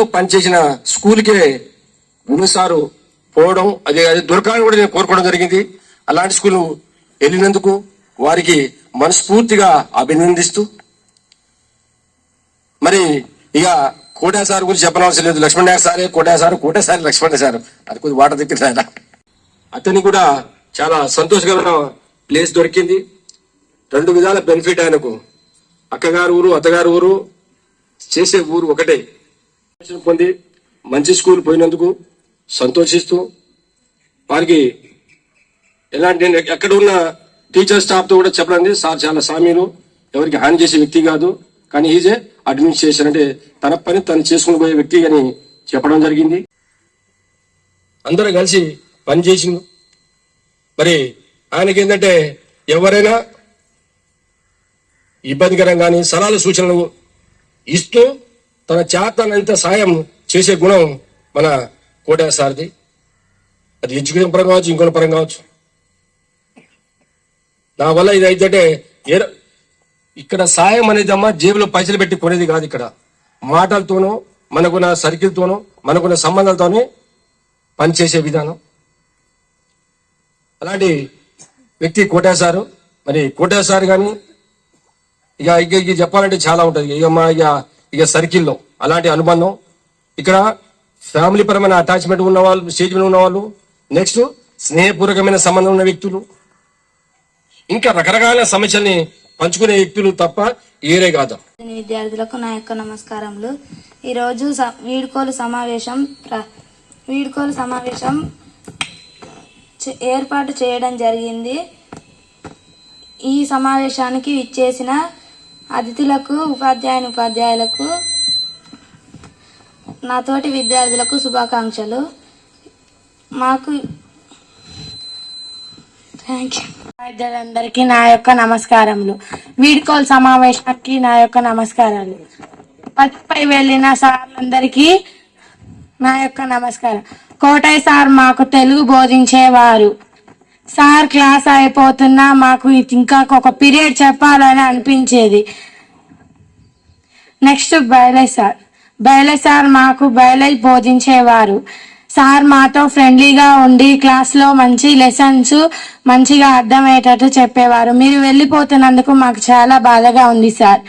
గతంలో పనిచేసిన స్కూల్కే భూమిసారు పోవడం అదే అది దొరకాలని కూడా నేను కోరుకోవడం జరిగింది. అలాంటి స్కూల్ వెళ్ళినందుకు వారికి మనస్ఫూర్తిగా అభినందిస్తూ మరి ఇక కోటా సార్ గురించి చెప్పనవసరం లేదు. లక్ష్మణ్ సారే Kota sir Kota sir Laxman sir. అది కొద్ది వాటర్ దగ్గర సార్ అతనికి కూడా చాలా సంతోషకరమైన ప్లేస్ దొరికింది. రెండు విధాల బెనిఫిట్ ఆయనకు. అక్కగారు ఊరు అత్తగారు ఊరు చేసే ఊరు ఒకటే. పొంది మంచి స్కూల్ పోయినందుకు సంతోషిస్తూ వారికి ఎలాంటి నేను ఎక్కడ ఉన్న టీచర్ స్టాఫ్తో కూడా చెప్పడానికి సార్ చాలా సామీలు ఎవరికి హాని చేసే వ్యక్తి కాదు. కానీ ఈజే అడ్మినిస్ట్రేషన్ అంటే తన పని తను చేసుకుని పోయే వ్యక్తి అని చెప్పడం జరిగింది. అందరూ కలిసి పని చేసింది మరి ఆయనకి ఏంటంటే ఎవరైనా ఇబ్బందికరం కానీ సలహాలు సూచనలు ఇస్తూ తన చేతనంత సాయం చేసే గుణం మన కోటా సార్ది. అది ఎడ్యుకేషన్ పరంగా కావచ్చు ఇంకొక పరంగా కావచ్చు. నా వల్ల ఇది అయితే ఏ ఇక్కడ సాయం అనేది అమ్మా జేబులో పైసలు పెట్టి కొనేది కాదు ఇక్కడ. మాటలతోనూ మనకున్న సర్కిల్తోనో మనకున్న సంబంధాలతోనే పనిచేసే విధానం. అలాంటి వ్యక్తి కోటా సారు. మరి కోటా సార్ కానీ ఇక ఇక ఇక చెప్పాలంటే చాలా ఉంటుంది. ఇక మా ఇక ఇక సర్కిల్లో అలాంటి అనుబంధం. ఇక్కడ ఫ్యామిలీ పరమైన అటాచ్మెంట్ ఉన్న వాళ్ళు స్టేజ్ మీద ఉన్నవాళ్ళు నెక్స్ట్ స్నేహపూర్వకమైన సంబంధం ఉన్న వ్యక్తులు. ఇంకా రకరకాల సమస్యల్ని పంచుకునే వ్యక్తులు తప్ప ఏరే కాదు. విద్యార్థులకు నా యొక్క నమస్కారములు. ఈరోజు స- సమావేశం వీడుకోలు సమావేశం ఏర్పాటు చేయడం జరిగింది. ఈ సమావేశానికి ఇచ్చేసిన అతిథులకు ఉపాధ్యాయుని ఉపాధ్యాయులకు నాతోటి విద్యార్థులకు శుభాకాంక్షలు. మాకు థ్యాంక్ యూ. విద్యార్థులందరికీ నా యొక్క నమస్కారములు. వీడ్కోల్ సమావేశానికి నా యొక్క నమస్కారాలు. పత్తిపై వెళ్ళిన సార్లందరికీ నా యొక్క నమస్కారం. కోటయ్య సార్ మాకు తెలుగు బోధించేవారు. సార్ క్లాస్ అయిపోతున్నా మాకు ఇంకా ఒక పీరియడ్ చెప్పాలని అనిపించేది. నెక్స్ట్ బయలే సార్. బయలే సార్ మాకు బయలై బోధించేవారు. సార్ మాతో ఫ్రెండ్లీగా ఉండి క్లాస్లో మంచి లెసన్స్ మంచిగా అర్థమయ్యేటట్టు చెప్పేవారు. మీరు వెళ్ళిపోతున్నందుకు మాకు చాలా బాధగా ఉంది సార్.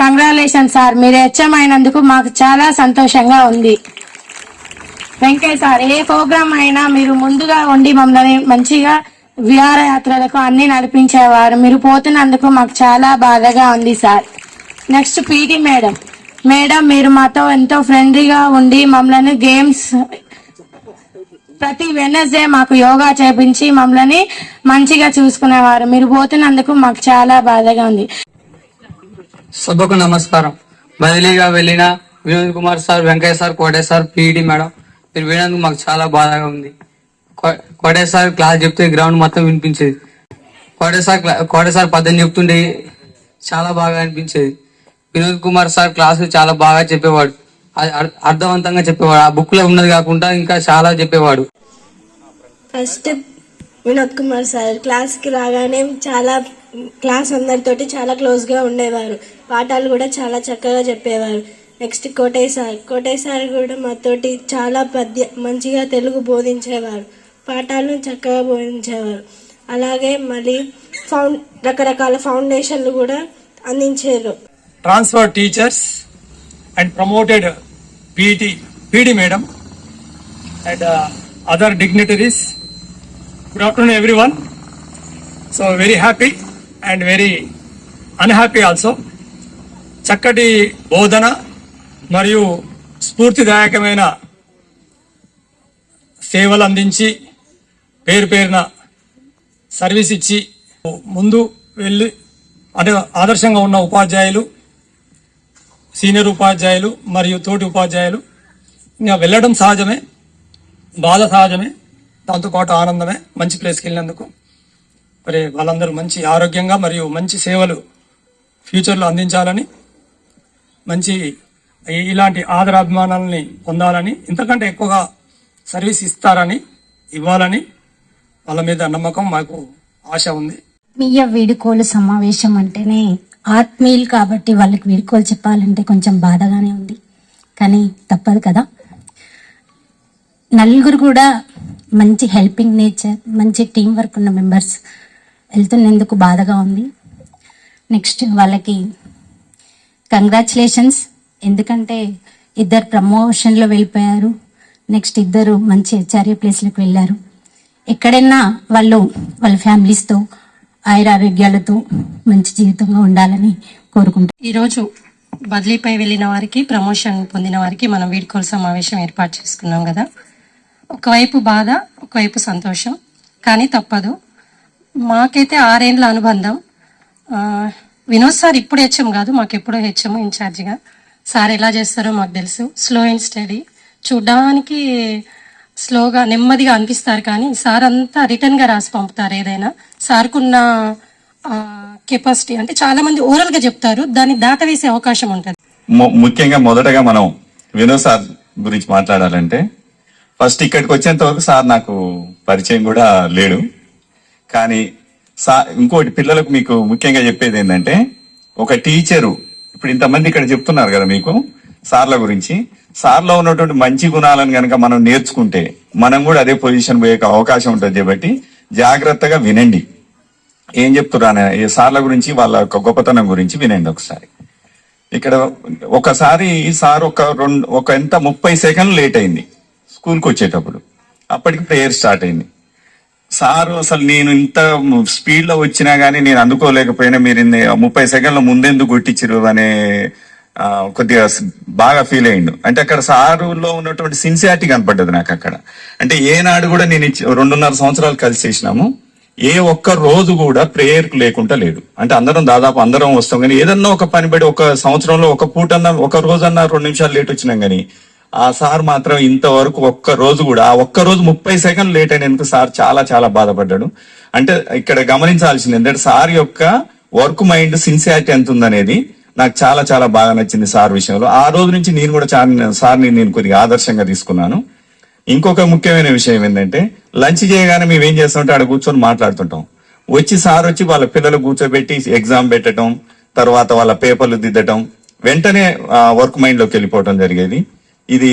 కంగ్రాలేషన్ సార్ మీరు హెచ్ఎం అయినందుకు మాకు చాలా సంతోషంగా ఉంది. వెంకయ్య సార్ ఏ ప్రోగ్రామ్ అయినా మీరు ముందుగా ఉండి మమ్మల్ని మంచిగా విహారయాత్రలకు అన్ని నడిపించేవారు. మీరు పోతున్నందుకు మాకు చాలా బాధగా ఉంది sir. Next PT madam. Madam మీరు మాతో ఎంతో ఫ్రెండ్లీగా ఉండి మమ్మల్ని గేమ్స్ ప్రతి వెనస్డే మాకు యోగా చేపించి మమ్మల్ని మంచిగా చూసుకునేవారు. మీరు పోతున్నందుకు మాకు చాలా బాధగా ఉంది. సభకు నమస్కారం. బదిలీగా వెళ్ళిన Vinod Kumar sir Venkaiah sir Kote sir PED madam మీరు వినందుకు మాకు చాలా బాధగా ఉంది. కో- కోటే సార్ క్లాస్ చెప్తే గ్రౌండ్ మొత్తం వినిపించేది. కోటే సార్ క్లా- కోటే సార్ పద్దెనిమిది చెప్తుంటే చాలా బాగా అనిపించేది. వినోద్ కుమార్ సార్ క్లాసు చాలా బాగా చెప్పేవాడు. అర్థవంతంగా చెప్పేవాడు. ఆ బుక్లో ఉన్నది కాకుండా ఇంకా చాలా చెప్పేవాడు. ఫస్ట్ వినోద్ కుమార్ సార్ క్లాస్కి రాగానే చాలా క్లాస్ అందరితోటి చాలా క్లోజ్గా ఉండేవారు. పాఠాలు కూడా చాలా చక్కగా చెప్పేవారు. Next Kotaiah sir Kotaiah sir కూడా మాతోటి చాలా పద్య మంచిగా తెలుగు బోధించేవారు. పాఠాలను చక్కగా బోధించేవారు. అలాగే మళ్ళీ ఫౌండ్ రకరకాల ఫౌండేషన్లు కూడా అందించారు. Transfer teachers and promoted PT PD madam and other dignitaries good afternoon everyone so very happy and very unhappy also చక్కటి బోధన మరియు స్ఫూర్తిదాయకమైన సేవలు అందించి పేరు పేరున సర్వీస్ ఇచ్చి ముందు వెళ్ళి అంటే ఆదర్శంగా ఉన్న ఉపాధ్యాయులు సీనియర్ ఉపాధ్యాయులు మరియు తోటి ఉపాధ్యాయులు ఇంకా వెళ్ళడం సహజమే బాధ సహజమే దాంతోపాటు ఆనందమే మంచి ప్లేస్కి వెళ్ళినందుకు. మరి వాళ్ళందరూ మంచి ఆరోగ్యంగా మరియు మంచి సేవలు ఫ్యూచర్లో అందించాలని మంచి ఇలాంటి ఆదరాభిమానాలని పొందాలని ఇంతకంటే ఎక్కువగా సర్వీస్ ఇస్తారని ఇవ్వాలని వాళ్ళ మీద నమ్మకం మాకు ఆశ ఉంది. ఆత్మీయ వీడుకోలు సమావేశం అంటేనే ఆత్మీయులు కాబట్టి వాళ్ళకి వీడుకోలు చెప్పాలంటే కొంచెం బాధగానే ఉంది. కానీ తప్పదు కదా. నలుగురు కూడా మంచి హెల్పింగ్ నేచర్ మంచి టీం వర్క్ ఉన్న మెంబర్స్ వెళ్తున్నందుకు బాధగా ఉంది. నెక్స్ట్ వాళ్ళకి కంగ్రాచులేషన్స్. ఎందుకంటే ఇద్దరు ప్రమోషన్లో వెళ్ళిపోయారు. నెక్స్ట్ ఇద్దరు మంచి హెచ్ఆర్ఏ ప్లేస్లకు వెళ్ళారు. ఎక్కడైనా వాళ్ళు వాళ్ళ ఫ్యామిలీస్తో ఆయురారోగ్యాలతో మంచి జీవితంగా ఉండాలని కోరుకుంటాం ఈరోజు బదిలీపై వెళ్ళిన వారికి ప్రమోషన్ పొందిన వారికి మనం వీడ్కోలు సమావేశం ఏర్పాటు చేసుకున్నాం కదా. ఒకవైపు బాధ ఒకవైపు సంతోషం. కానీ తప్పదు. మాకైతే ఆరేండ్ల అనుబంధం. వినోద్ సార్ ఇప్పుడు హెచ్ఎం కాదు మాకు ఎప్పుడో హెచ్ఎం ఇన్ఛార్జిగా. సార్ ఎలా చేస్తారో మాకు తెలుసు. స్లో అండ్ స్టడీ చూడడానికి స్లోగా నెమ్మదిగా అనిపిస్తారు కానీ సార్ అంతా రిటర్న్గా రాసి పంపుతారు ఏదైనా. సార్కున్న కెపాసిటీ అంటే చాలా మంది ఓరల్గా చెప్తారు దాన్ని దాటవేసే అవకాశం ఉంటుంది. ముఖ్యంగా మొదటగా మనం వినోద్ సార్ గురించి మాట్లాడాలంటే ఫస్ట్ ఇక్కడికి వచ్చేంత వరకు సార్ నాకు పరిచయం కూడా లేడు. కానీ సా ఇంకోటి పిల్లలకు మీకు ముఖ్యంగా చెప్పేది ఏంటంటే ఒక టీచరు ఇప్పుడు ఇంతమంది ఇక్కడ చెప్తున్నారు కదా మీకు సార్ల గురించి. సార్లో ఉన్నటువంటి మంచి గుణాలను కనుక మనం నేర్చుకుంటే మనం కూడా అదే పొజిషన్ పోయే అవకాశం ఉంటుంది. కాబట్టి జాగ్రత్తగా వినండి. ఏం చెప్తున్నా ఈ సార్ల గురించి వాళ్ళ యొక్క గొప్పతనం గురించి వినండి ఒకసారి. ఇక్కడ ఒకసారి సార్ ఒక రెండు ఒక ఎంత? ముప్పై సెకండ్లు లేట్ అయింది స్కూల్కి వచ్చేటప్పుడు. అప్పటికి ప్రేయర్ స్టార్ట్ అయింది. సారు అసలు నేను ఇంత స్పీడ్లో వచ్చినా కానీ నేను అందుకోలేకపోయినా మీరు ముప్పై సెకండ్ల ముందెందుకు కొట్టించరు అనే కొద్దిగా బాగా ఫీల్ అయ్యిండు. అంటే అక్కడ సారులో ఉన్నటువంటి సిన్సియారిటీ కనపడ్డది నాకు అక్కడ. అంటే ఏనాడు కూడా నేను ఇచ్చి- రెండున్నర సంవత్సరాలు కలిసి చేసినాము. ఏ ఒక్క రోజు కూడా ప్రేయర్ లేకుండా లేడు. అంటే అందరం దాదాపు అందరం వస్తాం. కానీ ఏదన్నా ఒక పని పడి ఒక సంవత్సరంలో ఒక పూటన్నా ఒక రోజన్నా రెండు నిమిషాలు లేట్ వచ్చినాం కానీ ఆ సార్ మాత్రం ఇంతవరకు ఒక్క రోజు కూడా ఆ ఒక్క రోజు ముప్పై సెకండ్ లేట్ అయినందుకు సార్ చాలా చాలా బాధపడ్డాడు. అంటే ఇక్కడ గమనించాల్సింది ఏంటంటే సార్ యొక్క వర్క్ మైండ్ సిన్సియారిటీ ఎంత ఉందనేది నాకు చాలా చాలా బాగా నచ్చింది సార్ విషయంలో. ఆ రోజు నుంచి నేను కూడా చాలా సార్ని నేను కొద్దిగా ఆదర్శంగా తీసుకున్నాను. ఇంకొక ముఖ్యమైన విషయం ఏంటంటే లంచ్ చేయగానే మేము ఏం చేస్తామంటే ఆడ కూర్చొని మాట్లాడుతుంటాం. వచ్చి సార్ వచ్చి వాళ్ళ పిల్లలు కూర్చోబెట్టి ఎగ్జామ్ పెట్టడం తర్వాత వాళ్ళ పేపర్లు దిద్దటం వెంటనే వర్క్ మైండ్లోకి వెళ్ళిపోవటం వెళ్ళిపోవడం జరిగేది. ఇది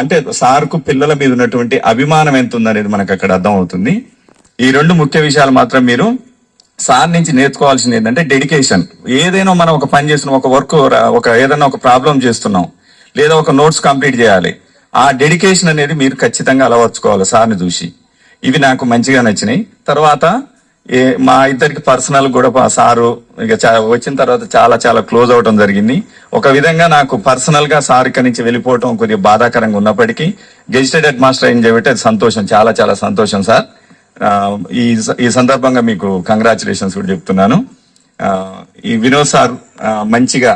అంటే సార్కు పిల్లల మీద ఉన్నటువంటి అభిమానం ఎంత ఉందనేది మనకు అక్కడ అర్థం అవుతుంది ఈ రెండు ముఖ్య విషయాలు మాత్రం మీరు సార్ నుంచి నేర్చుకోవాల్సింది ఏంటంటే డెడికేషన్. ఏదైనా మనం ఒక పని చేస్తున్నాం ఒక వర్క్ ఒక ఏదైనా ఒక ప్రాబ్లం చేస్తున్నాం లేదా ఒక నోట్స్ కంప్లీట్ చేయాలి ఆ డెడికేషన్ అనేది మీరు ఖచ్చితంగా అలవర్చుకోవాలి సార్ని చూసి. ఇవి నాకు మంచిగా నచ్చినాయి. తర్వాత ఏ మా ఇద్దరికి పర్సనల్ కూడా సారు ఇక వచ్చిన తర్వాత చాలా చాలా క్లోజ్ అవడం జరిగింది. ఒక విధంగా నాకు పర్సనల్గా సార్ ఇక్కడి నుంచి వెళ్ళిపోవటం కొద్దిగా బాధాకరంగా ఉన్నప్పటికీ గెజిటెడ్ హెడ్ మాస్టర్ ఏం చేయబట్టి సంతోషం చాలా చాలా సంతోషం సార్. ఈ ఈ సందర్భంగా మీకు కంగ్రాచులేషన్స్ కూడా చెప్తున్నాను. ఈ వినోద్ సార్ మంచిగా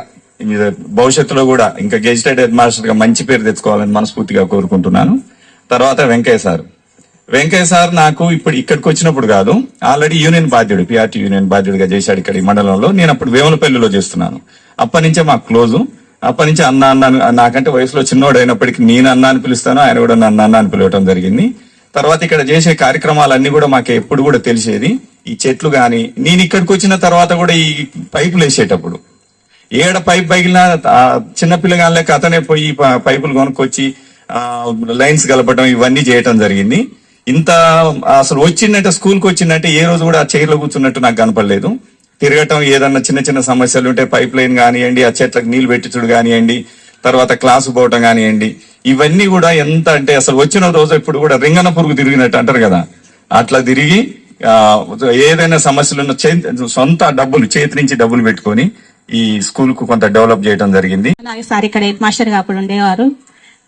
భవిష్యత్తులో కూడా ఇంకా గెజిటెడ్ హెడ్ మాస్టర్గా మంచి పేరు తెచ్చుకోవాలని మనస్ఫూర్తిగా కోరుకుంటున్నాను. తర్వాత వెంకయ్య సార్. వెంకయ్య సార్ నాకు ఇప్పుడు ఇక్కడికి వచ్చినప్పుడు కాదు ఆల్రెడీ యూనియన్ బాధ్యుడు పిఆర్టీ యూనియన్ బాధ్యుడిగా చేశాడు ఇక్కడ ఈ మండలంలో. నేను అప్పుడు వేములపల్లిలో చేస్తున్నాను. అప్పటి నుంచే మాకు క్లోజ్. అప్పటి నుంచి అన్న అన్న నాకంటే వయసులో చిన్నోడు అయినప్పటికీ నేను అన్న అని పిలుస్తాను ఆయన కూడా నన్ను అన్న అని పిలవటం జరిగింది. తర్వాత ఇక్కడ చేసే కార్యక్రమాలన్నీ కూడా మాకు ఎప్పుడు కూడా తెలిసేది. ఈ చెట్లు కానీ నేను ఇక్కడికి వచ్చిన తర్వాత కూడా ఈ పైపులు వేసేటప్పుడు. ఏడ పైప్ పగిలిన ఆ చిన్న అతనే పోయి పైపులు కొనుక్కొచ్చి లైన్స్ కలపడం ఇవన్నీ చేయటం జరిగింది. ఇంత అసలు వచ్చిందంటే స్కూల్కి వచ్చిందంటే ఏ రోజు కూడా ఆ చైర్లో కూర్చున్నట్టు నాకు కనపడలేదు. తిరగటం ఏదన్నా చిన్న చిన్న సమస్యలు ఉంటే పైప్ లైన్ కానివ్వండి ఆ చెట్లకు నీళ్ళు పెట్టించడం కానివ్వండి తర్వాత క్లాసు పోవటం కానివ్వండి ఇవన్నీ కూడా ఎంత అంటే అసలు వచ్చిన రోజు ఇప్పుడు కూడా రింగన పురుగు తిరిగినట్టు అంటారు కదా. అట్లా తిరిగి ఏదైనా సమస్యలు ఉన్న సొంత డబ్బులు చేతి నుంచి డబ్బులు పెట్టుకొని ఈ స్కూల్కు కొంత డెవలప్ చేయడం జరిగింది. నాగ సార్ ఇక్కడ హెడ్ మాస్టర్గా అప్పుడు ఉండేవారు.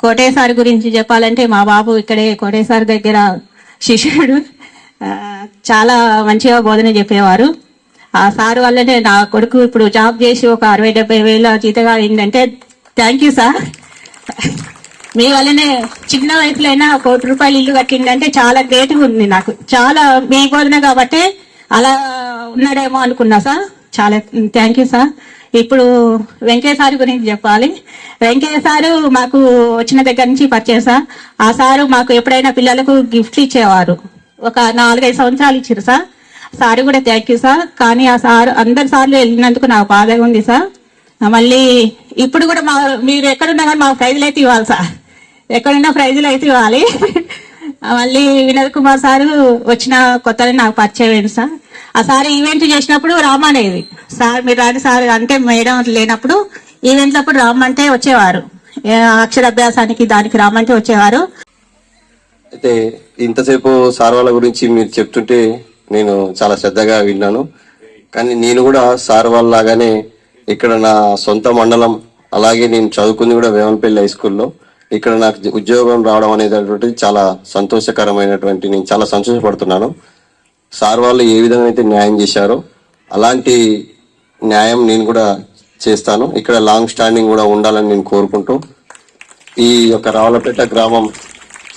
కోటయ్య గురించి చెప్పాలంటే మా బాబు ఇక్కడే కోటయ్య దగ్గర శిష్యుడు. చాలా మంచిగా బోధన చెప్పేవారు. ఆ సార్ వల్లనే నా కొడుకు ఇప్పుడు జాబ్ చేసి ఒక అరవై డెబ్బై వేల జీతగా అయిందంటే థ్యాంక్ యూ సార్. మీ వల్లనే చిన్న వయసులో అయినా కోటి రూపాయలు ఇల్లు కట్టిండంటే చాలా గ్రేట్గా ఉంది నాకు. చాలా మీ బోధన కాబట్టి అలా ఉన్నాడేమో అనుకున్నా సార్. చాలా థ్యాంక్ యూ సార్. ఇప్పుడు వెంకయ్య సార్ గురించి చెప్పాలి. వెంకయ్య సారు మాకు వచ్చిన దగ్గర నుంచి పరిచయం సార్. ఆ సారు మాకు ఎప్పుడైనా పిల్లలకు గిఫ్ట్ ఇచ్చేవారు. ఒక నాలుగైదు సంవత్సరాలు ఇచ్చారు సార్. సార్ కూడా థ్యాంక్ యూ సార్. కానీ ఆ సారు అందరి సార్లు వెళ్ళినందుకు నాకు బాధగా ఉంది సార్. మళ్ళీ ఇప్పుడు కూడా మా మీరు ఎక్కడున్నా కానీ మాకు ప్రైజులు అయితే ఇవ్వాలి సార్. ఎక్కడున్నా ప్రైజులు అయితే ఇవ్వాలి. మళ్ళీ వినోద్ కుమార్ సార్ వచ్చిన కొత్తలో నాకు పరిచయం అయింది సార్. ఆ సార్ ఈవెంట్ చేసినప్పుడు రామనేది సార్ మీరు రాని సార్ అంటే మేడం లేనప్పుడు ఈవెంట్లప్పుడు రామంటే వచ్చేవారు. అక్షరాభ్యాసానికి దానికి రామంటే వచ్చేవారు. అయితే ఇంతసేపు సార్ వాళ్ళ గురించి మీరు చెప్తుంటే నేను చాలా శ్రద్ధగా విన్నాను. కానీ నేను కూడా సార్ వాళ్ళలాగానే ఇక్కడ నా సొంత మండలం అలాగే నేను చదువుకుంది కూడా వేమన్పల్లి హై స్కూల్లో. ఇక్కడ నాకు ఉద్యోగం రావడం అనేటటువంటిది చాలా సంతోషకరమైనటువంటి నేను చాలా సంతోషపడుతున్నాను. సార్ వాళ్ళు ఏ విధంగా అయితే న్యాయం చేశారో అలాంటి న్యాయం నేను కూడా చేస్తాను. ఇక్కడ లాంగ్ స్టాండింగ్ కూడా ఉండాలని నేను కోరుకుంటూ ఈ యొక్క రావులపేట గ్రామం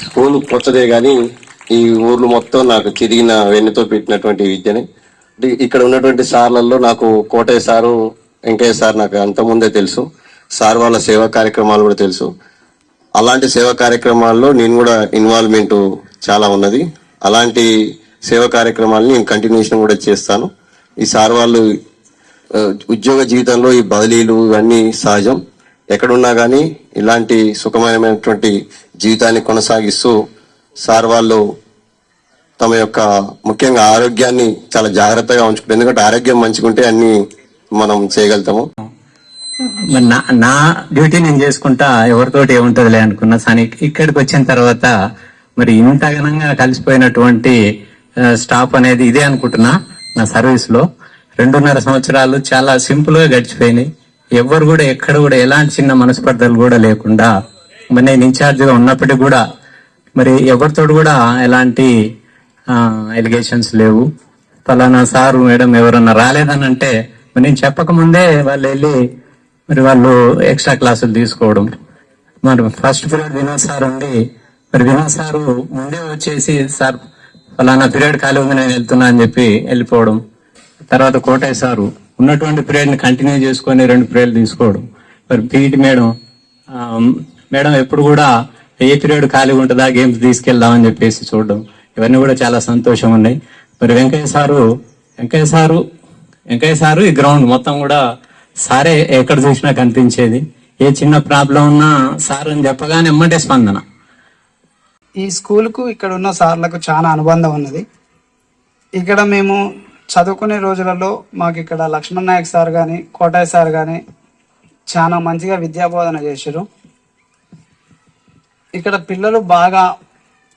స్కూల్ కొత్తదే కానీ ఈ ఊర్లు మొత్తం నాకు తిరిగిన వెన్నుతో పెట్టినటువంటి విద్యని. ఇక్కడ ఉన్నటువంటి సార్లలో నాకు కోటయ్య సారు వెంకయ్య సార్ నాకు అంతకుముందే ముందే తెలుసు. సార్ వాళ్ళ సేవా కార్యక్రమాలు కూడా తెలుసు. అలాంటి సేవా కార్యక్రమాల్లో నేను కూడా ఇన్వాల్వ్మెంట్ చాలా ఉన్నది. అలాంటి సేవా కార్యక్రమాలను నేను కంటిన్యూషన్ కూడా చేస్తాను. ఈ సార్ వాళ్ళు ఉద్యోగ జీవితంలో ఈ బదిలీలు ఇవన్నీ సహజం. ఎక్కడున్నా కానీ ఇలాంటి సుఖమయమైనటువంటి జీవితాన్ని కొనసాగిస్తూ సార్ వాళ్ళు తమ యొక్క ముఖ్యంగా ఆరోగ్యాన్ని చాలా జాగ్రత్తగా ఉంచుకుంటారు. ఎందుకంటే ఆరోగ్యం మంచిగుంటే అన్ని మనం చేయగలుగుతాము. మరి నా నా డ్యూటీ నేను చేసుకుంటా ఎవరితోటి ఏముంటదిలే అనుకున్నా. కానీ ఇక్కడికి వచ్చిన తర్వాత మరి ఇంత ఘనంగా కలిసిపోయినటువంటి స్టాఫ్ అనేది ఇదే అనుకుంటున్నా నా సర్వీస్లో. రెండున్నర సంవత్సరాలు చాలా సింపుల్గా గడిచిపోయినాయి. ఎవరు కూడా ఎక్కడ కూడా ఎలాంటి చిన్న మనస్పర్ధలు కూడా లేకుండా మరి నేను ఇన్ఛార్జ్గా ఉన్నప్పటికీ కూడా మరి ఎవరితో కూడా ఎలాంటి ఎలిగేషన్స్ లేవు. ఫలానా సారు మేడం ఎవరన్నా రాలేదని అంటే నేను నేను చెప్పకముందే వాళ్ళు వెళ్ళి మరి వాళ్ళు ఎక్స్ట్రా క్లాసులు తీసుకోవడం. మరి ఫస్ట్ పీరియడ్ వినోద్ సార్ ఉంది. మరి వినోద్ సారు ముందే వచ్చేసి సార్ ఫలానా పీరియడ్ ఖాళీ ఉంది నేను వెళ్తున్నా అని చెప్పి వెళ్ళిపోవడం. తర్వాత కోటయ్య సారు ఉన్నటువంటి పీరియడ్ని కంటిన్యూ చేసుకొని రెండు పీరియడ్లు తీసుకోవడం. మరి పీఈటి మేడం మేడం ఎప్పుడు కూడా ఏ పీరియడ్ ఖాళీ ఉంటుందా గేమ్స్ తీసుకెళ్దామని చెప్పేసి చూడడం. ఇవన్నీ కూడా చాలా సంతోషం ఉన్నాయి. మరి Venkaiah sir Venkaiah sir Venkaiah sir ఈ గ్రౌండ్ మొత్తం కూడా సారే ఎక్కడ చూసినా కనిపించేది. ఏ చిన్న ప్రాబ్లం ఉన్నా సార్ అని చెప్పగానే ఎమ్మటే స్పందన. ఈ స్కూల్కు ఇక్కడ ఉన్న సార్లకు చాలా అనుబంధం ఉన్నది. ఇక్కడ మేము చదువుకునే రోజులలో మాకు ఇక్కడ లక్ష్మణ్ నాయక్ సార్ కానీ కోటాయ్ సార్ కానీ చాలా మంచిగా విద్యాబోధన చేశారు ఇక్కడ పిల్లలు బాగా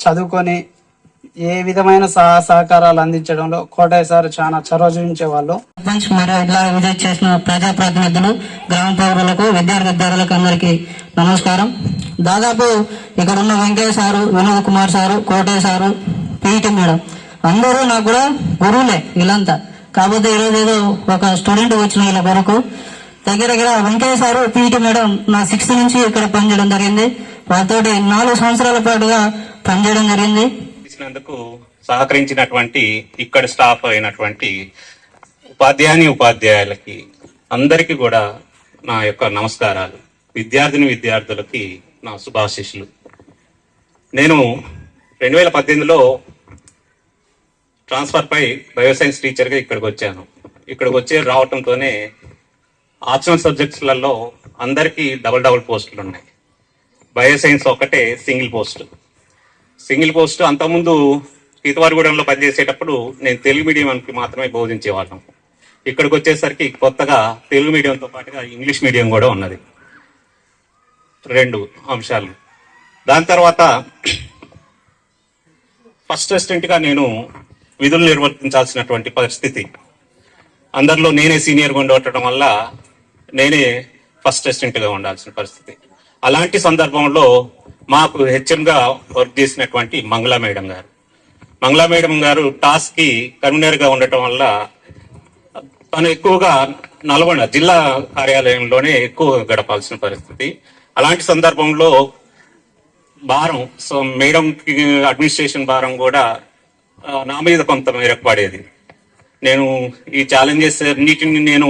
చదువుకొని ఏ విధమైన సహా సహకారాలు అందించడంలో కోటయ్య సార్ చాలా చొరవ చూపించేవాళ్ళు సర్పంచ్ మరియు ఇలా విజిట్ చేసిన ప్రజాప్రతినిధులు గ్రామ పౌరులకు విద్యార్థి విద్యార్థులకు అందరికీ నమస్కారం. దాదాపు ఇక్కడ ఉన్న Venkaiah sir Vinod Kumar sir Kotaiah sir PT madam అందరూ నాకు కూడా గురువులే వీళ్ళంతా. కాకపోతే ఈరోజు ఏదో ఒక స్టూడెంట్ వచ్చిన వీళ్ళ కొరకు. దగ్గర దగ్గర వెంకయ్య సారు పీటీ మేడం నా సిక్స్త్ నుంచి ఇక్కడ పనిచేయడం జరిగింది. వారితోటి నాలుగు సంవత్సరాల పాటుగా పనిచేయడం జరిగింది. చేసినందుకు సహకరించినటువంటి ఇక్కడ స్టాఫ్ అయినటువంటి ఉపాధ్యాయుని ఉపాధ్యాయులకి అందరికీ కూడా నా యొక్క నమస్కారాలు. విద్యార్థిని విద్యార్థులకి నా శుభాశిషులు నేను రెండు వేల పద్దెనిమిదిలో ట్రాన్స్ఫర్ పై బయోసైన్స్ టీచర్గా ఇక్కడికి వచ్చాను. ఇక్కడికి వచ్చి రావటంతోనే ఆప్షనల్ సబ్జెక్ట్స్లలో అందరికీ డబుల్ డబుల్ పోస్టులు ఉన్నాయి బయోసైన్స్ ఒకటే సింగిల్ పోస్టు. సింగిల్ పోస్ట్ అంతకుముందు సీతవారిగూడెంలో పనిచేసేటప్పుడు నేను తెలుగు మీడియంకి మాత్రమే బోధించేవాళ్ళం ఇక్కడికి వచ్చేసరికి కొత్తగా తెలుగు మీడియంతో పాటుగా ఇంగ్లీష్ మీడియం కూడా ఉన్నది. రెండు అంశాలు. దాని తర్వాత ఫస్ట్ అసిస్టెంట్గా నేను విధులు నిర్వర్తించాల్సినటువంటి పరిస్థితి. అందరిలో నేనే సీనియర్గా ఉండటం వల్ల నేనే ఫస్ట్ అసిస్టెంట్గా ఉండాల్సిన పరిస్థితి. అలాంటి సందర్భంలో మాకు హెచ్ఎంగా వర్క్ చేసినటువంటి మంగళ మేడం గారు. మంగళ మేడం గారు టాస్క్కి ఉండటం వల్ల తను ఎక్కువగా నల్గొండ జిల్లా కార్యాలయంలోనే ఎక్కువ గడపాల్సిన పరిస్థితి. అలాంటి సందర్భంలో భారం సో మేడంకి అడ్మినిస్ట్రేషన్ భారం కూడా నా మీద కొంత మేరకు పడేది. నేను ఈ ఛాలెంజెస్ అన్నిటిని నేను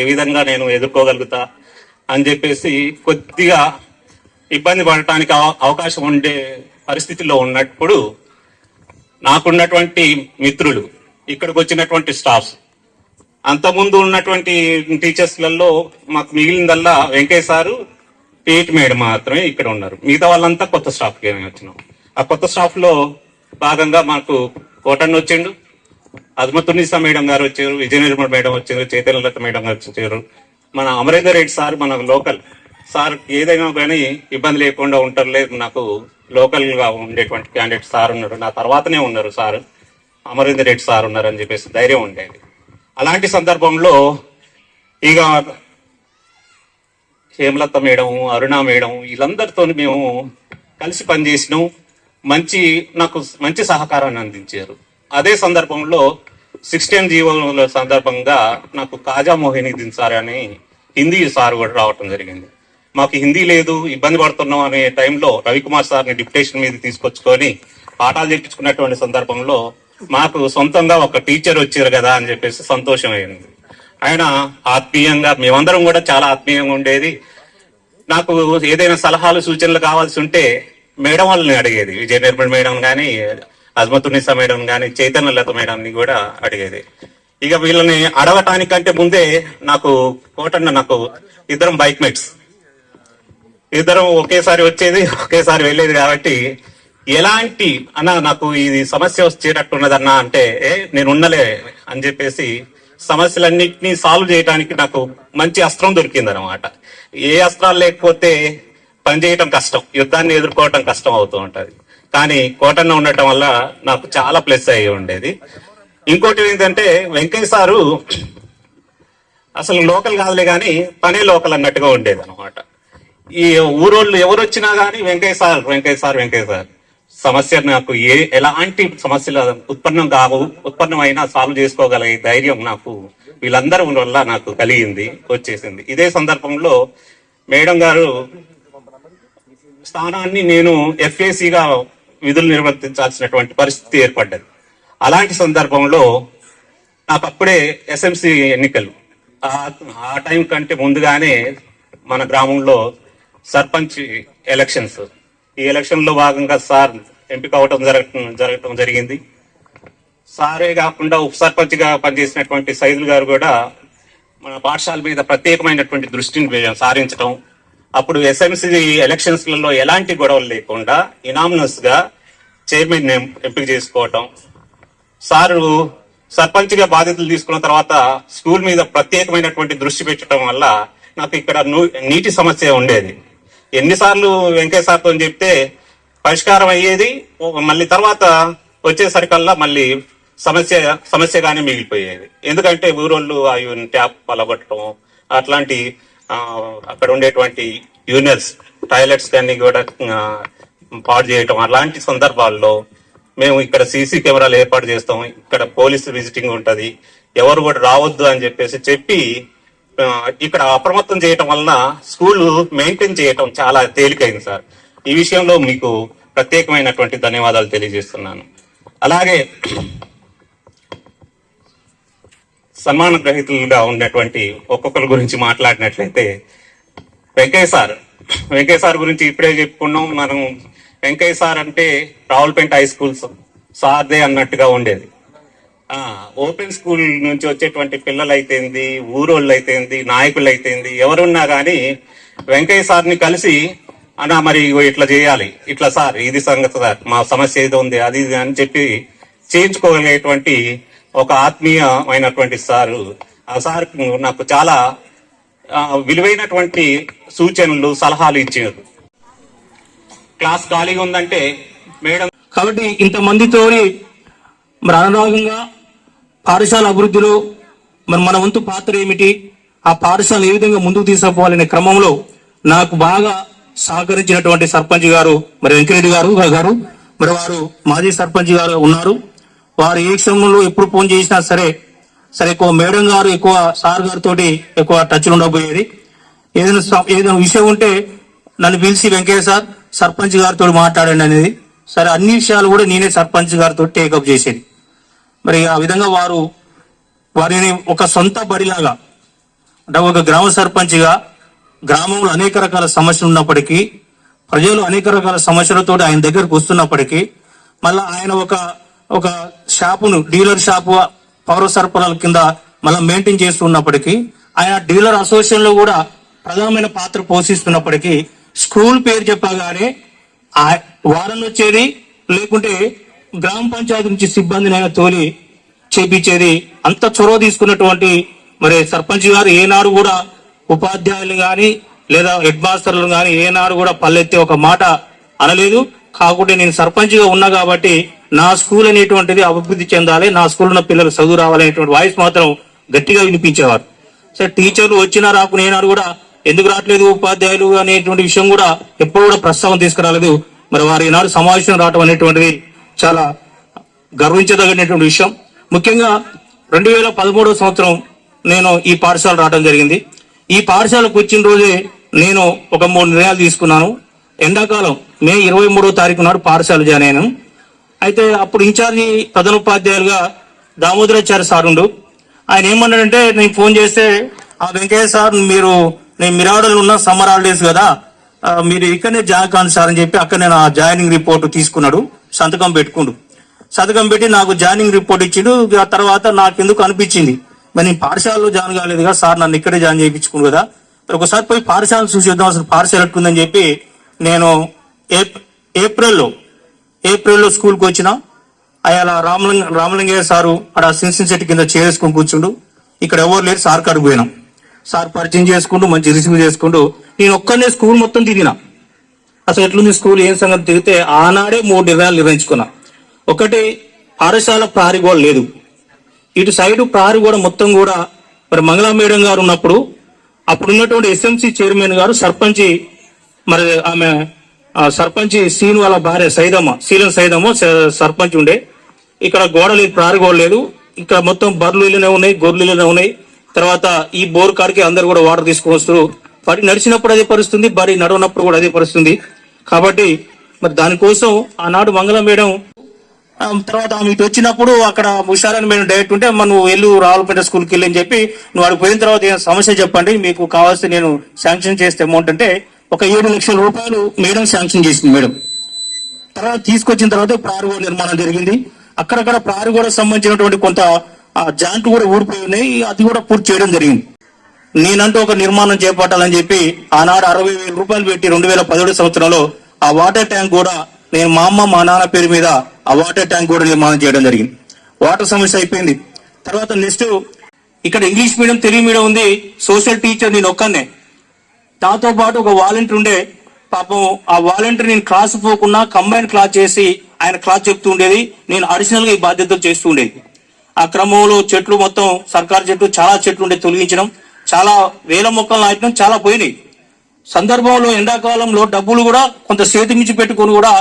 ఏ విధంగా నేను ఎదుర్కోగలుగుతా అని చెప్పేసి కొద్దిగా ఇబ్బంది పడటానికి అవ- అవకాశం ఉండే పరిస్థితిలో ఉన్నప్పుడు నాకున్నటువంటి మిత్రులు ఇక్కడికి వచ్చినటువంటి స్టాఫ్స్ అంతకుముందు ఉన్నటువంటి టీచర్స్లలో మాకు మిగిలిందల్లా వెంకయ్య సారు పేట్ మేడం మాత్రమే ఇక్కడ ఉన్నారు. మిగతా వాళ్ళంతా కొత్త స్టాఫ్కి వచ్చినాం. ఆ కొత్త స్టాఫ్లో భాగంగా మాకు కోటన్ వచ్చిండు అజ్మతునిసా మేడం గారు వచ్చారు విజయ నిర్మల్ మేడం వచ్చారు చైతన్యలత మేడం గారు వచ్చారు. మన అమరేందర్ రెడ్డి సార్ మన లోకల్ సార్ ఏదైనా కానీ ఇబ్బంది లేకుండా ఉంటారులే నాకు లోకల్గా ఉండేటువంటి క్యాండిడేట్ సార్ ఉన్నారు. నా తర్వాతనే ఉన్నారు సార్. అమరేందర్ రెడ్డి సార్ ఉన్నారు అని చెప్పేసి ధైర్యం ఉండేది. అలాంటి సందర్భంలో ఇక హేమలత మేడం అరుణ మేడం వీళ్ళందరితో మేము కలిసి పనిచేసినాం. మంచి నాకు మంచి సహకారాన్ని అందించారు. అదే సందర్భంలో సిక్స్టీన్ జీవోల సందర్భంగా నాకు కాజా మోహిని దించారని హిందీ సార్ కూడా రావటం జరిగింది. మాకు హిందీ లేదు ఇబ్బంది పడుతున్నాం అనే టైంలో రవికుమార్ సార్ని డిప్యుటేషన్ మీద తీసుకొచ్చుకొని పాఠాలు చెప్పించుకున్నటువంటి సందర్భంలో మాకు సొంతంగా ఒక టీచర్ వచ్చారు కదా అని చెప్పేసి సంతోషం అయింది ఆయన ఆత్మీయంగా మేమందరం కూడా చాలా ఆత్మీయంగా ఉండేది. నాకు ఏదైనా సలహాలు సూచనలు కావాల్సి ఉంటే మేడం వాళ్ళని అడిగేది. విజయ నిర్మల్ మేడం కానీ అజ్మతునిసా మేడం కానీ చైతన్య లత మేడంని కూడా అడిగేది. ఇక వీళ్ళని అడగటానికంటే ముందే నాకు కోటన్న నాకు ఇద్దరం బైక్ మేట్స్. ఇద్దరం ఒకేసారి వచ్చేది ఒకేసారి వెళ్ళేది కాబట్టి ఎలాంటి అన్న నాకు ఇది సమస్య వచ్చేటట్టున్నదన్నా అంటే ఏ నేను ఉన్నలే అని చెప్పేసి సమస్యలన్నింటినీ సాల్వ్ చేయడానికి నాకు మంచి అస్త్రం దొరికింది అనమాట ఏ అస్త్రాలు లేకపోతే పనిచేయటం కష్టం యుద్ధాన్ని ఎదుర్కోవటం కష్టం అవుతూ ఉంటుంది. కానీ కోటన్న ఉండటం వల్ల నాకు చాలా ప్లస్ అయ్యి ఉండేది. ఇంకోటి ఏంటంటే వెంకయ్య సారు అసలు లోకల్ కాదులే కానీ పనే లోకల్ అన్నట్టుగా ఉండేది అనమాట ఈ ఊరోళ్ళు ఎవరు వచ్చినా కానీ Venkaiah sir Venkaiah sir Venkaiah sir. సమస్య నాకు ఏ ఎలాంటి సమస్యలు ఉత్పన్నం కావు ఉత్పన్నమైనా సాల్వ్ చేసుకోగలిగే ధైర్యం నాకు వీళ్ళందరి వల్ల నాకు కలిగింది వచ్చేసింది. ఇదే సందర్భంలో మేడం గారు స్థానాన్ని నేను ఎఫ్ఏసిగా విధులు నిర్వర్తించాల్సినటువంటి పరిస్థితి ఏర్పడ్డది. అలాంటి సందర్భంలో నాకు అప్పుడే ఎస్ఎంసి ఎన్నికలు. ఆ టైం కంటే ముందుగానే మన గ్రామంలో సర్పంచ్ ఎలక్షన్స్. ఈ ఎలక్షన్లో భాగంగా సార్ ఎంపిక అవటం జరగటం జరగటం జరిగింది. సారే కాకుండా ఉప సర్పంచ్గా పనిచేసినటువంటి సైదుల్ గారు కూడా మన పాఠశాల మీద ప్రత్యేకమైనటువంటి దృష్టిని సారించడం అప్పుడు ఎస్ఎంసీ ఎలక్షన్స్లలో ఎలాంటి గొడవలు లేకుండా ఇనామినస్గా చైర్మన్ ఎంపిక చేసుకోవటం. సారు సర్పంచ్గా బాధ్యతలు తీసుకున్న తర్వాత స్కూల్ మీద ప్రత్యేకమైనటువంటి దృష్టి పెట్టడం వల్ల నాకు ఇక్కడ నీటి సమస్య ఉండేది. ఎన్నిసార్లు వెంకయ్య సార్తో చెప్తే పరిష్కారం అయ్యేది మళ్ళీ తర్వాత వచ్చేసరికల్లా మళ్ళీ సమస్య సమస్యగానే మిగిలిపోయేది. ఎందుకంటే ఊరోళ్ళు ఆ ట్యాప్ పలగొట్టడం అట్లాంటి అక్కడ ఉండేటువంటి యూనియన్స్ టాయిలెట్స్ కానీ కూడా పాడు చేయటం అలాంటి సందర్భాల్లో మేము ఇక్కడ సీసీ కెమెరాలు ఏర్పాటు చేస్తాం ఇక్కడ పోలీసు విజిటింగ్ ఉంటుంది ఎవరు కూడా రావద్దు అని చెప్పేసి చెప్పి ఇక్కడ అప్రమత్తం చేయటం వలన స్కూల్ మెయింటైన్ చేయటం చాలా తేలికైంది సార్. ఈ విషయంలో మీకు ప్రత్యేకమైనటువంటి ధన్యవాదాలు తెలియజేస్తున్నాను. అలాగే సన్మాన గ్రహీతులుగా ఉన్నటువంటి ఒక్కొక్కరి గురించి మాట్లాడినట్లయితే వెంకయ్య సార్ వెంకయ్య సార్ గురించి ఇప్పుడే చెప్పుకున్నాం మనం వెంకయ్య సార్ అంటే రావులపేంట హై స్కూల్ సార్దే అన్నట్టుగా ఉండేది. ఓపెన్ స్కూల్ నుంచి వచ్చేటువంటి పిల్లలు అయితేంది ఊరోళ్ళు అయితేంది నాయకులు అయితేంది ఎవరున్నా కానీ వెంకయ్య సార్ని కలిసి అన్నా మరి ఇగో ఇట్లా చేయాలి ఇట్లా సార్ ఇది సంగతి సార్ మా సమస్య ఏదో ఉంది అది ఇది అని చెప్పి చేయించుకోగలిగేటువంటి ఒక ఆత్మీయమైనటువంటి సారు. ఆ సార్ నాకు చాలా విలువైనటువంటి సూచనలు సలహాలు ఇచ్చారు. క్లాస్ ఖాళీగా ఉందంటే మేడం కాబట్టి ఇంతమందితోని మరి అనురాగంగా పాఠశాల అభివృద్ధిలో మరి మన వంతు పాత్ర ఏమిటి? ఆ పాఠశాల ఏ విధంగా ముందుకు తీసుకుపోవాలనే క్రమంలో నాకు బాగా సహకరించినటువంటి సర్పంచ్ గారు మరి వెంకరెడ్డి గారు గారు మరి వారు మాజీ సర్పంచ్ గారు ఉన్నారు. వారు ఏ క్షణంలో ఎప్పుడు ఫోన్ చేసినా సరే సరే ఎక్కువ మేడం గారు ఎక్కువ సార్ గారితో ఎక్కువ టచ్లు ఉండబోయేది. ఏదైనా స- ఏదైనా విషయం ఉంటే నన్ను పిలిచి వెంకయ్య సార్ సర్పంచ్ గారితో మాట్లాడండి అనేది. సరే అన్ని విషయాలు కూడా నేనే సర్పంచ్ గారితో టేకప్ చేసేది. మరి ఆ విధంగా వారు వారిని ఒక సొంత బడిలాగా అంటే ఒక గ్రామ సర్పంచ్గా గ్రామంలో అనేక రకాల సమస్యలు ఉన్నప్పటికీ ప్రజలు అనేక రకాల సమస్యలతో ఆయన దగ్గరకు వస్తున్నప్పటికీ మళ్ళా ఆయన ఒక ఒక షాపును డీలర్ షాపు పౌర సరఫరాల కింద మళ్ళీ మెయింటైన్ చేస్తున్నప్పటికీ ఆయన డీలర్ అసోసియేషన్లో కూడా ప్రధానమైన పాత్ర పోషిస్తున్నప్పటికీ స్కూల్ పేరు చెప్పగానే ఆ వారం వచ్చేది లేకుంటే గ్రామ పంచాయతీ నుంచి సిబ్బందిని ఆయన తోలి చేపించేది అంత చొరవ తీసుకున్నటువంటి మరి సర్పంచ్ గారు ఏనాడు కూడా ఉపాధ్యాయులు కానీ లేదా హెడ్ మాస్టర్లు కానీ ఏనాడు కూడా పల్లెత్తి ఒక మాట అనలేదు. కాకుంటే నేను సర్పంచ్గా ఉన్నా కాబట్టి నా స్కూల్ అనేటువంటిది అభివృద్ధి చెందాలి నా స్కూల్ ఉన్న పిల్లలు చదువు రావాలనేటువంటి వాయిస్ మాత్రం గట్టిగా వినిపించేవారు. సరే టీచర్లు వచ్చినా రాకుండా ఏనాడు కూడా ఎందుకు రావట్లేదు ఉపాధ్యాయులు అనేటువంటి విషయం కూడా ఎప్పుడు కూడా ప్రస్తావన తీసుకురాలేదు. మరి వారు ఈనాడు సమావేశం రావటం అనేటువంటిది చాలా గర్వించదగినటువంటి విషయం. ముఖ్యంగా రెండు వేల పదమూడవ సంవత్సరం నేను ఈ పాఠశాల రావడం జరిగింది. ఈ పాఠశాలకు వచ్చిన రోజే నేను ఒక మూడు నిర్ణయాలు తీసుకున్నాను. ఎండాకాలం మే ఇరవై మూడో తారీఖు నాడు పాఠశాల జాయిన్ అయ్యాను. అయితే అప్పుడు ఇన్ఛార్జి ప్రధానోపాధ్యాయులుగా దామోదరాచార్య సార్ ఉండు. ఆయన ఏమన్నాడంటే నేను ఫోన్ చేస్తే ఆ వెంకయ్య సార్ మీరు నేను మిరాడలు ఉన్న సమ్మర్ హాలిడేస్ కదా మీరు ఇక్కడనే జాయిన్ కాను సార్ అని చెప్పి అక్కడ నేను ఆ జాయినింగ్ రిపోర్ట్ తీసుకున్నాడు. సంతకం పెట్టుకుండు. సంతకం పెట్టి నాకు జాయినింగ్ రిపోర్ట్ ఇచ్చిండు. తర్వాత నాకు ఎందుకు అనిపించింది? మరి నేను పాఠశాలలో జాయిన్ కాలేదు కదా సార్ నన్ను ఇక్కడే జాయిన్ చేయించుకుండు కదా. ఒకసారి పోయి పాఠశాల చూసి వద్దాం అసలు పాఠశాల ఎట్లుందని చెప్పి నేను ఏప్రిల్లో ఏప్రిల్లో స్కూల్కి వచ్చిన. అలా రామలింగ రామలింగయ్య సారు అక్కడ సిన్సిన్ సెట్ కింద చేసుకుని కూర్చుండు. ఇక్కడ ఎవరు లేరు సార్ కాడికి పోయినాం. సార్ పరిచయం చేసుకుంటూ మంచి రిసీవ్ చేసుకుంటూ నేను ఒక్కనే స్కూల్ మొత్తం తిరిగినా. అసలు ఎట్లుంది స్కూల్ ఏం సంగతి తిరిగితే ఆనాడే మూడు నిర్ణయాలు నిర్ణయించుకున్నా. ఒకటి పాఠశాల ప్రహరీ గోడ లేదు. ఇటు సైడ్ ప్రహరీ గోడ మొత్తం కూడా మరి మంగళా మేడం గారు ఉన్నప్పుడు అప్పుడు ఉన్నటువంటి చైర్మన్ గారు సర్పంచి మరి ఆమె ఆ, సర్పంచి సీన్ వాళ్ళ భార్య సైదమ్మ శీలం సైదమ్మ స- సర్పంచ్ ఉండే. ఇక్కడ గోడ లేదు ప్రహరీ గోడ లేదు. ఇక్కడ మొత్తం బర్రెలు ఇళ్ళనే ఉన్నాయి గొర్రెలు ఇళ్ళనే ఉన్నాయి. తర్వాత ఈ బోర్ కాడికి అందరు కూడా వాటర్ తీసుకొని వస్తారు బడి నడిచినప్పుడు అదే పరిస్థితుంది బడి నడవనప్పుడు కూడా అదే పరిస్థితుంది. కాబట్టి మరి దానికోసం ఆనాడు మంగళం మేడం తర్వాత ఆమె ఇటు వచ్చినప్పుడు అక్కడ ముషారాన్ని మేము డైరెక్ట్ ఉంటే "అమ్మ, నువ్వు వెళ్ళు రావాలపేట స్కూల్కి వెళ్ళి అని చెప్పి నువ్వు అక్కడికి పోయిన తర్వాత ఏమైనా సమస్య చెప్పండి మీకు కావాల్సి నేను శాంక్షన్ చేస్తే అమౌంట్ అంటే ఒక ఏడు లక్షల రూపాయలు మేడం శాంక్షన్ చేసింది మేడం. తర్వాత తీసుకొచ్చిన తర్వాత ప్రారుగోడ నిర్మాణం జరిగింది. అక్కడక్కడ ప్రారుగోడకు సంబంధించినటువంటి కొంత ఆ, జాయింట్ కూడా ఊడిపోయి ఉన్నాయి అది కూడా పూర్తి చేయడం జరిగింది. నేనంటూ ఒక నిర్మాణం చేపట్టాలని చెప్పి ఆనాడు అరవై వేల రూపాయలు పెట్టి రెండు వేల పదిహేడు సంవత్సరంలో ఆ వాటర్ ట్యాంక్ కూడా నేను మా అమ్మ మా నాన్న పేరు మీద ఆ వాటర్ ట్యాంక్ కూడా నిర్మాణం చేయడం జరిగింది. వాటర్ సమస్య అయిపోయింది. తర్వాత నెక్స్ట్ ఇక్కడ ఇంగ్లీష్ మీడియం తెలుగు మీడియం ఉంది. సోషల్ టీచర్ నేను ఒక్కనే. దాంతో పాటు ఒక వాలంటీర్ ఉండే. పాపం ఆ వాలంటీర్ నేను క్లాస్ పోకుండా కంబైన్ క్లాస్ చేసి ఆయన క్లాస్ చెప్తూ ఉండేది. నేను అడిషనల్గా ఈ బాధ్యతలు చేస్తూ ఉండేది. ఆ క్రమంలో చెట్లు మొత్తం సర్కారు చెట్లు చాలా చెట్లు ఉండే తొలగించడం. చాలా వేల మొక్కలు నాటడం చాలా పోయినాయి. సందర్భంలో ఎండాకాలంలో డబ్బులు కూడా కొంత సేతిమించి పెట్టుకొని కూడా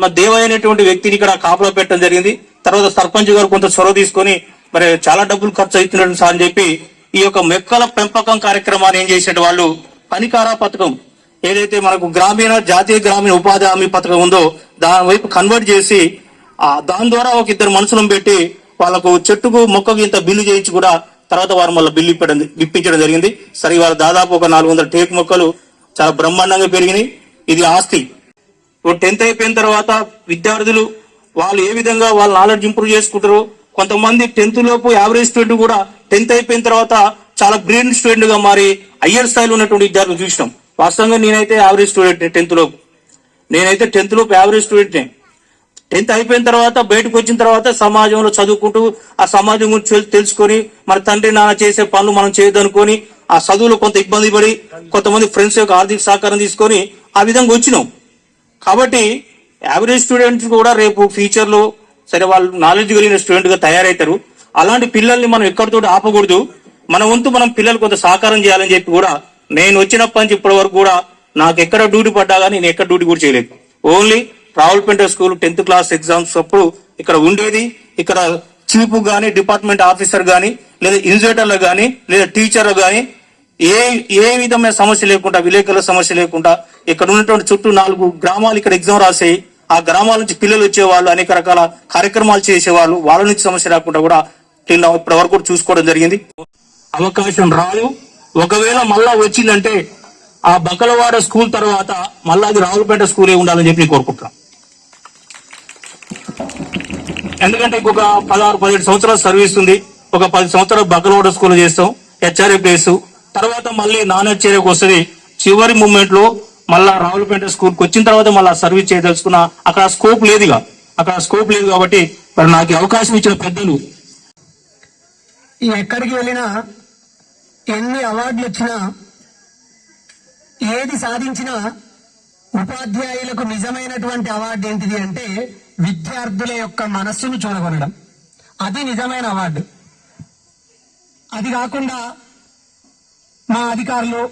మా దేవైనటువంటి వ్యక్తిని ఇక్కడ కాపలా పెట్టడం జరిగింది. తర్వాత సర్పంచ్ గారు కొంత చొరవ తీసుకొని మరి చాలా డబ్బులు ఖర్చు అవుతున్నాడు సార్ అని చెప్పి ఈ యొక్క మొక్కల పెంపకం కార్యక్రమాన్ని ఏం చేసిన వాళ్ళు? పనికారా పథకం. ఏదైతే మనకు గ్రామీణ జాతీయ గ్రామీణ ఉపాధి హామీ పథకం ఉందో దాని వైపు కన్వర్ట్ చేసి దాని ద్వారా ఒక ఇద్దరు మనుషులను పెట్టి వాళ్ళకు చెట్టుకు మొక్కకు ఇంత బిల్లు చేయించి కూడా తర్వాత వారు మళ్ళీ బిల్లు ఇప్పడం ఇప్పించడం జరిగింది. సరే ఇవాళ దాదాపు ఒక నాలుగు వందల టేకు మొక్కలు చాలా బ్రహ్మాండంగా పెరిగినాయి. ఇది ఆస్తి. ఇప్పుడు టెన్త్ అయిపోయిన తర్వాత విద్యార్థులు వాళ్ళు ఏ విధంగా వాళ్ళ నాలెడ్జ్ ఇంప్రూవ్ చేసుకుంటారు కొంతమంది టెన్త్ లోపు యావరేజ్ స్టూడెంట్ కూడా టెన్త్ అయిపోయిన తర్వాత చాలా బ్రిలియంట్ స్టూడెంట్గా మారి హయ్యర్ స్థాయిలో ఉన్నటువంటి విద్యార్థులు చూసినాం. వాస్తవంగా నేనైతే యావరేజ్ స్టూడెంట్ టెన్త్ లోపు. నేనైతే టెన్త్ లోపు యావరేజ్ స్టూడెంట్ టెన్త్ అయిపోయిన తర్వాత బయటకు వచ్చిన తర్వాత సమాజంలో చదువుకుంటూ ఆ సమాజం గురించి తెలుసుకొని మన తండ్రి నాన్న చేసే పనులు మనం చేయదనుకొని ఆ చదువులో కొంత ఇబ్బంది పడి కొంతమంది ఫ్రెండ్స్ యొక్క ఆర్థిక సహకారం తీసుకొని ఆ విధంగా వచ్చినాం. కాబట్టి యావరేజ్ స్టూడెంట్స్ కూడా రేపు ఫ్యూచర్లో సరే వాళ్ళు నాలెడ్జ్ కలిగిన స్టూడెంట్గా తయారవుతారు అలాంటి పిల్లల్ని మనం ఎక్కడితో ఆపకూడదు. మన వంతు మనం పిల్లలు కొంత సహకారం చేయాలని చెప్పి కూడా నేను వచ్చినప్పటి నుంచి ఇప్పటి వరకు కూడా నాకు ఎక్కడ డ్యూటీ పడ్డా కానీ నేను ఎక్కడ డ్యూటీ కూడా చేయలేదు. Only Ravulapeta school tenth class exams అప్పుడు ఇక్కడ ఉండేది. ఇక్కడ చీఫ్ కానీ డిపార్ట్మెంట్ ఆఫీసర్ కానీ లేదా ఇన్స్పెక్టర్లు కానీ లేదా టీచర్లు కానీ ఏ ఏ విధమైన సమస్య లేకుండా విలేకరుల సమస్య లేకుండా ఇక్కడ ఉన్నటువంటి చుట్టూ నాలుగు గ్రామాలు ఇక్కడ ఎగ్జామ్ రాసాయి. ఆ గ్రామాల నుంచి పిల్లలు వచ్చేవాళ్ళు అనేక రకాల కార్యక్రమాలు చేసేవాళ్ళు. వాళ్ళ నుంచి సమస్య రాకుండా కూడా నిన్న ఇప్పటి వరకు కూడా చూసుకోవడం జరిగింది. అవకాశం రాదు. ఒకవేళ మళ్ళా వచ్చిందంటే ఆ బకలవాడ స్కూల్ తర్వాత మళ్ళా అది రావులపేట స్కూలే ఉండాలని చెప్పి నేను కోరుకుంటున్నాను ఎందుకంటే ఇంకొక పదహారు పదిహేడు సంవత్సరాల సర్వీస్ ఉంది. ఒక పది సంవత్సరాలు బక్కలవాడ స్కూల్ చేస్తాం. హెచ్ఆర్ఏ ప్లేస్ తర్వాత మళ్ళీ నాన్ హెచ్ఆర్ఏకి వస్తుంది. చివరి మూమెంట్లో మళ్ళా రావులపేట స్కూల్కి వచ్చిన తర్వాత మళ్ళీ సర్వీస్ చేయదలుచుకున్నా అక్కడ స్కోప్ లేదుగా అక్కడ స్కోప్ లేదు కాబట్టి మరి నాకు అవకాశం ఇచ్చిన పెద్దలు. ఎక్కడికి వెళ్ళినా ఎన్ని అవార్డులు వచ్చినా ఏది సాధించినా ఉపాధ్యాయులకు నిజమైనటువంటి అవార్డు ఏంటిది అంటే విద్యార్థుల యొక్క మనస్సును చూడగొనడం. అది నిజమైన అవార్డు. అది కాకుండా మా అధికారులు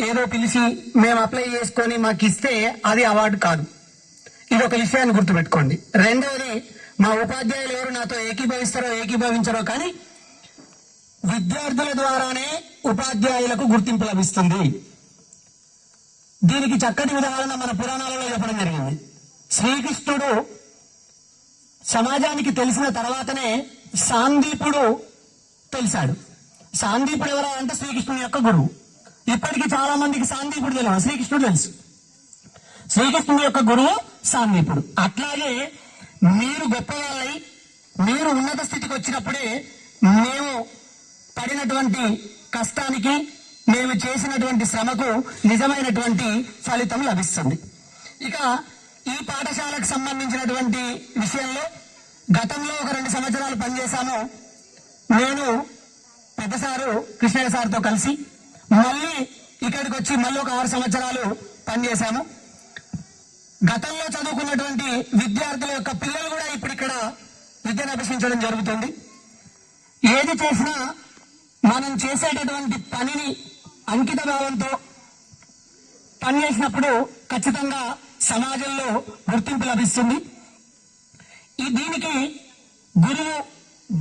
ఏదో పిలిచి మేము అప్లై చేసుకొని మాకు ఇస్తే అది అవార్డు కాదు. ఇది ఒక విషయాన్ని గుర్తుపెట్టుకోండి. రెండవది మా ఉపాధ్యాయులు ఎవరు నాతో ఏకీభవిస్తారో ఏకీభవించరో కానీ విద్యార్థుల ద్వారానే ఉపాధ్యాయులకు గుర్తింపు లభిస్తుంది. దీనికి చక్కటి ఉదాహరణ మన పురాణాలలో చెప్పడం జరిగింది. శ్రీకృష్ణుడు సమాజానికి తెలిసిన తర్వాతనే సాందీపుడు తెలిసాడు. సాందీపుడు ఎవరా అంటే శ్రీకృష్ణుని యొక్క గురువు. ఇప్పటికీ చాలా మందికి సాందీపుడు తెలియదు శ్రీకృష్ణుడు తెలుసు. శ్రీకృష్ణుని యొక్క గురువు సాందీపుడు. అట్లాగే మీరు గొప్పవాళ్ళై మీరు ఉన్నత స్థితికి వచ్చినప్పుడే మేము పడినటువంటి కష్టానికి మేము చేసినటువంటి శ్రమకు నిజమైనటువంటి ఫలితం లభిస్తుంది. ఇక ఈ పాఠశాలకు సంబంధించినటువంటి విషయంలో గతంలో ఒక రెండు సంవత్సరాలు పనిచేశాను. నేను పెద్ద సారు కృష్ణయ్య సార్తో కలిసి మళ్ళీ ఇక్కడికి వచ్చి మళ్ళీ ఒక ఆరు సంవత్సరాలు పనిచేశాము గతంలో చదువుకున్నటువంటి విద్యార్థుల యొక్క పిల్లలు కూడా ఇప్పుడు ఇక్కడ విద్యను అభ్యసించడం జరుగుతుంది. ఏది చేసినా మనం చేసేటటువంటి పనిని అంకిత భావంతో పనిచేసినప్పుడు ఖచ్చితంగా సమాజంలో గుర్తింపు లభిస్తుంది. ఈ దీనికి గురువు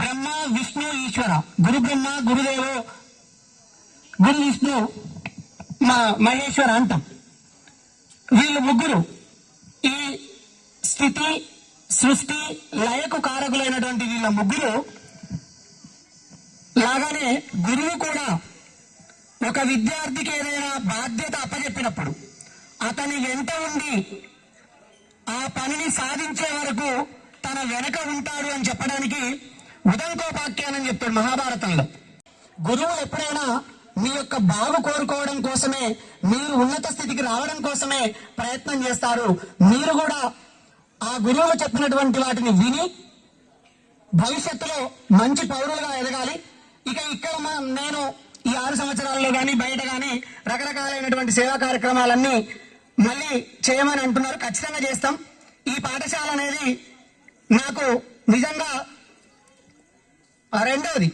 బ్రహ్మ విష్ణు ఈశ్వర. గురు బ్రహ్మ గురుదేవో గురు విష్ణు మా మహేశ్వర అంటాం. వీళ్ళు ముగ్గురు ఈ స్థితి సృష్టి లయకు కారకులైనటువంటి వీళ్ళ ముగ్గురు లాగానే గురువు కూడా ఒక విద్యార్థికి ఏదైనా బాధ్యత అప్పచెప్పినప్పుడు అతని వెంట ఉండి ఆ పనిని సాధించే వరకు తన వెనక ఉంటాడు అని చెప్పడానికి ఉదంకోపాఖ్యానం చెప్తాడు మహాభారతంలో. గురువు ఎప్పుడైనా మీ యొక్క బాగు కోరుకోవడం కోసమే మీరు ఉన్నత స్థితికి రావడం కోసమే ప్రయత్నం చేస్తారు. మీరు కూడా ఆ గురువులు చెప్పినటువంటి వాటిని విని భవిష్యత్తులో మంచి పౌరులుగా ఎదగాలి. ఇక ఇక్కడ నేను ఈ ఆరు సంవత్సరాల్లో కానీ బయట కానీ రకరకాలైనటువంటి సేవా కార్యక్రమాలన్నీ మళ్ళీ చేయమని అంటున్నారు. ఖచ్చితంగా చేస్తాం. ఈ పాఠశాల అనేది నాకు నిజంగా రెండవది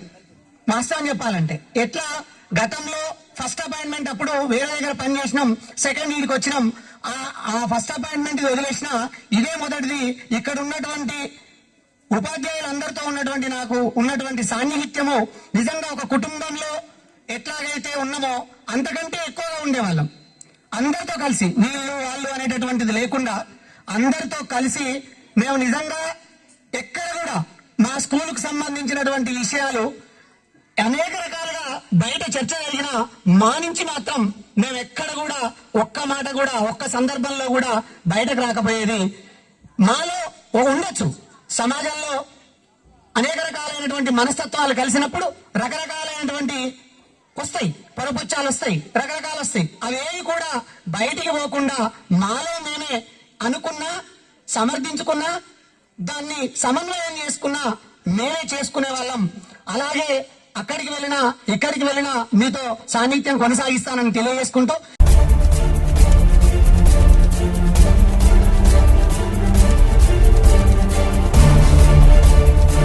వాస్తవం చెప్పాలంటే. ఎట్లా? గతంలో ఫస్ట్ అపాయింట్మెంట్ అప్పుడు వేరే దగ్గర పని చేసినాం. సెకండ్ ఇయర్కి వచ్చినాం. ఆ- ఆ ఫస్ట్ అపాయింట్మెంట్ వదిలేసిన ఇదే మొదటిది. ఇక్కడ ఉన్నటువంటి ఉపాధ్యాయులందరితో ఉన్నటువంటి నాకు ఉన్నటువంటి సాన్నిహిత్యము నిజంగా ఒక కుటుంబంలో ఎట్లాగైతే ఉన్నామో అంతకంటే ఎక్కువగా ఉండేవాళ్ళం. అందరితో కలిసి వీళ్ళు వాళ్ళు అనేటటువంటిది లేకుండా అందరితో కలిసి మేము నిజంగా ఎక్కడ కూడా మా స్కూల్కు సంబంధించినటువంటి విషయాలు అనేక రకాలుగా బయట చర్చ జరిగిన మానించి మాత్రం మేము ఎక్కడ కూడా ఒక్క మాట కూడా ఒక్క సందర్భంలో కూడా బయటకు రాకపోయేది. మాలో ఓ ఉండొచ్చు. సమాజంలో అనేక రకాలైనటువంటి మనస్తత్వాలు కలిసినప్పుడు రకరకాలైనటువంటి వస్తాయి. పరుపుచ్చాలు వస్తాయి రకరకాలు వస్తాయి అవేవి కూడా బయటికి పోకుండా మాలో మేమే అనుకున్నా సమర్థించుకున్నా దాన్ని సమన్వయం చేసుకున్నా మేమే చేసుకునే వాళ్ళం. అలాగే అక్కడికి వెళ్ళినా ఎక్కడికి వెళ్ళినా మీతో సాన్నిధ్యం కొనసాగిస్తానని తెలియజేసుకుంటూ